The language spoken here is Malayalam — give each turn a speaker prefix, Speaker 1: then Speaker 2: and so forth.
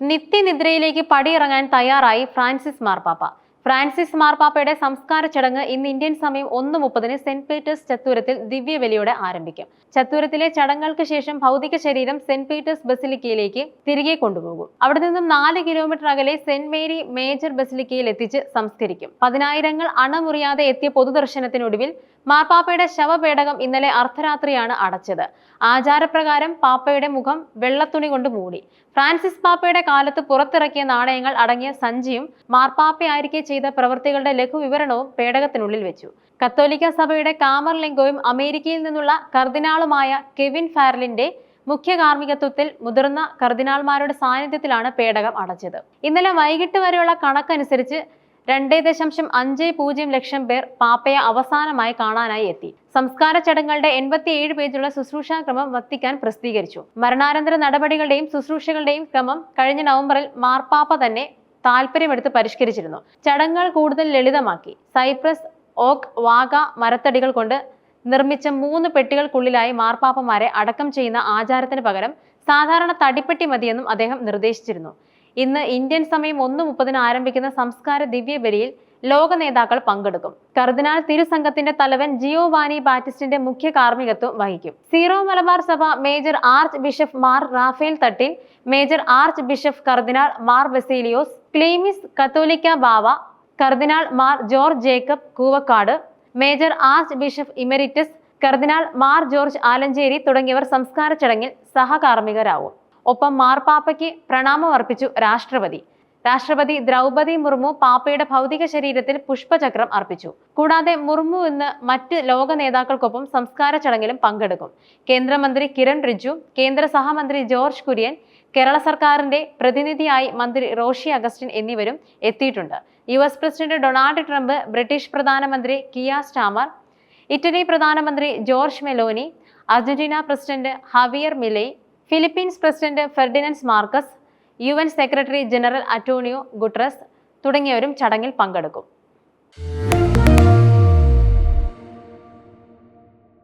Speaker 1: നിത്യനിദ്രയിലേക്ക് പടിയിറങ്ങാൻ തയ്യാറായി ഫ്രാൻസിസ് മാർപ്പാപ്പ. ഫ്രാൻസിസ് മാർപ്പാപ്പയുടെ സംസ്കാര ചടങ്ങ് ഇന്ന് ഇന്ത്യൻ സമയം ഒന്ന് മുപ്പതിന് സെന്റ് പീറ്റേഴ്സ് ചത്തൂരത്തിൽ ദിവ്യബലിയോടെ ആരംഭിക്കും. ചത്തൂരത്തിലെ ചടങ്ങുകൾക്ക് ശേഷം ഭൗതിക ശരീരം സെന്റ് പീറ്റേഴ്സ് ബസിലിക്കയിലേക്ക് തിരികെ കൊണ്ടുപോകും. അവിടെ നിന്നും നാല് കിലോമീറ്റർ അകലെ സെന്റ് മേരി മേജർ ബസിലിക്കയിൽ എത്തിച്ച് സംസ്കരിക്കും. പതിനായിരങ്ങൾ അണമുറിയാതെ എത്തിയ പൊതുദർശനത്തിനൊടുവിൽ മാർപ്പാപ്പയുടെ ശവപേടകം ഇന്നലെ അർദ്ധരാത്രിയാണ് അടച്ചത്. ആചാരപ്രകാരം പാപ്പയുടെ മുഖം വെള്ളത്തുണി കൊണ്ട് മൂടി. ഫ്രാൻസിസ് പാപ്പയുടെ കാലത്ത് പുറത്തിറക്കിയ നാണയങ്ങൾ അടങ്ങിയ സഞ്ചിയും മാർപ്പാപ്പയായിരിക്കെ ചെയ്ത പ്രവൃത്തികളുടെ ലഘുവിവരണവും പേടകത്തിനുള്ളിൽ വെച്ചു. കത്തോലിക്ക സഭയുടെ കാമർലിംഗോയും അമേരിക്കയിൽ നിന്നുള്ള കർദിനാളുമായ കെവിൻ ഫാരലിന്റെ മുഖ്യ കാർമ്മികത്വത്തിൽ മുതിർന്ന കർദിനാൾമാരുടെ സാന്നിധ്യത്തിലാണ് പേടകം അടച്ചത്. ഇന്നലെ വൈകിട്ട് വരെയുള്ള കണക്കനുസരിച്ച് രണ്ടേ ദശാംശം അഞ്ച് പൂജ്യം ലക്ഷം പേർ പാപ്പയെ അവസാനമായി കാണാനായി എത്തി. സംസ്കാര ചടങ്ങുകളുടെ എൺപത്തിയേഴ് പേജുള്ള ശുശ്രൂഷാ ക്രമം വത്തിക്കാൻ പ്രസിദ്ധീകരിച്ചു. മരണാനന്തര നടപടികളുടെയും ശുശ്രൂഷകളുടെയും ക്രമം കഴിഞ്ഞ നവംബറിൽ മാർപ്പാപ്പ തന്നെ താല്പര്യമെടുത്ത് പരിഷ്കരിച്ചിരുന്നു. ചടങ്ങുകൾ കൂടുതൽ ലളിതമാക്കി. സൈപ്രസ് ഓക്ക് വാഗ മരത്തടികൾ കൊണ്ട് നിർമ്മിച്ച മൂന്ന് പെട്ടികൾക്കുള്ളിലായി മാർപ്പാപ്പമാരെ അടക്കം ചെയ്യുന്ന ആചാരത്തിന് പകരം സാധാരണ തടിപ്പെട്ടി മതിയെന്നും അദ്ദേഹം നിർദ്ദേശിച്ചിരുന്നു. ഇന്ന് ഇന്ത്യൻ സമയം ഒന്ന് മുപ്പതിന് ആരംഭിക്കുന്ന സംസ്കാര ദിവ്യബലിയിൽ ലോക നേതാക്കൾ പങ്കെടുക്കും. കർദിനാൾ തിരുസംഘത്തിന്റെ തലവൻ ജിയോവാനി ബാറ്റിസ്റ്റിന്റെ മുഖ്യ കാർമ്മികത്വം വഹിക്കും. സീറോ മലബാർ സഭ major archbishop Mar Raphael Thattil major archbishop cardinal Mar Baselios Cleemis Catholica Bava cardinal Mar George Jacob Koovakad major archbishop emeritus cardinal Mar George Alencherry തുടങ്ങിയവർ സംസ്കാര ചടങ്ങിൽ സഹകാർമ്മികരാവും. ഒപ്പം മാർപ്പാപ്പയ്ക്ക് പ്രണാമമർപ്പിച്ചു രാഷ്ട്രപതി. രാഷ്ട്രപതി ദ്രൗപതി മുർമു പാപ്പയുടെ ഭൗതിക ശരീരത്തിൽ പുഷ്പചക്രം അർപ്പിച്ചു. കൂടാതെ മുർമു ഇന്ന് മറ്റ് ലോക നേതാക്കൾക്കൊപ്പം സംസ്കാര ചടങ്ങിലും പങ്കെടുക്കും. കേന്ദ്രമന്ത്രി കിരൺ റിജു കേന്ദ്ര സഹമന്ത്രി ജോർജ് കുര്യൻ കേരള സർക്കാരിന്റെ പ്രതിനിധിയായി മന്ത്രി റോഷി അഗസ്റ്റിൻ എന്നിവരും എത്തിയിട്ടുണ്ട്. U S president Donald Trump British പ്രധാനമന്ത്രി കിയ സ്റ്റാമർ ഇറ്റലി പ്രധാനമന്ത്രി Giorgia Meloni Argentina president Javier Milei Philippines president Ferdinand Marcos U secretary general Antonio Guterres തുടങ്ങിയവരും ചടങ്ങിൽ പങ്കെടുക്കും.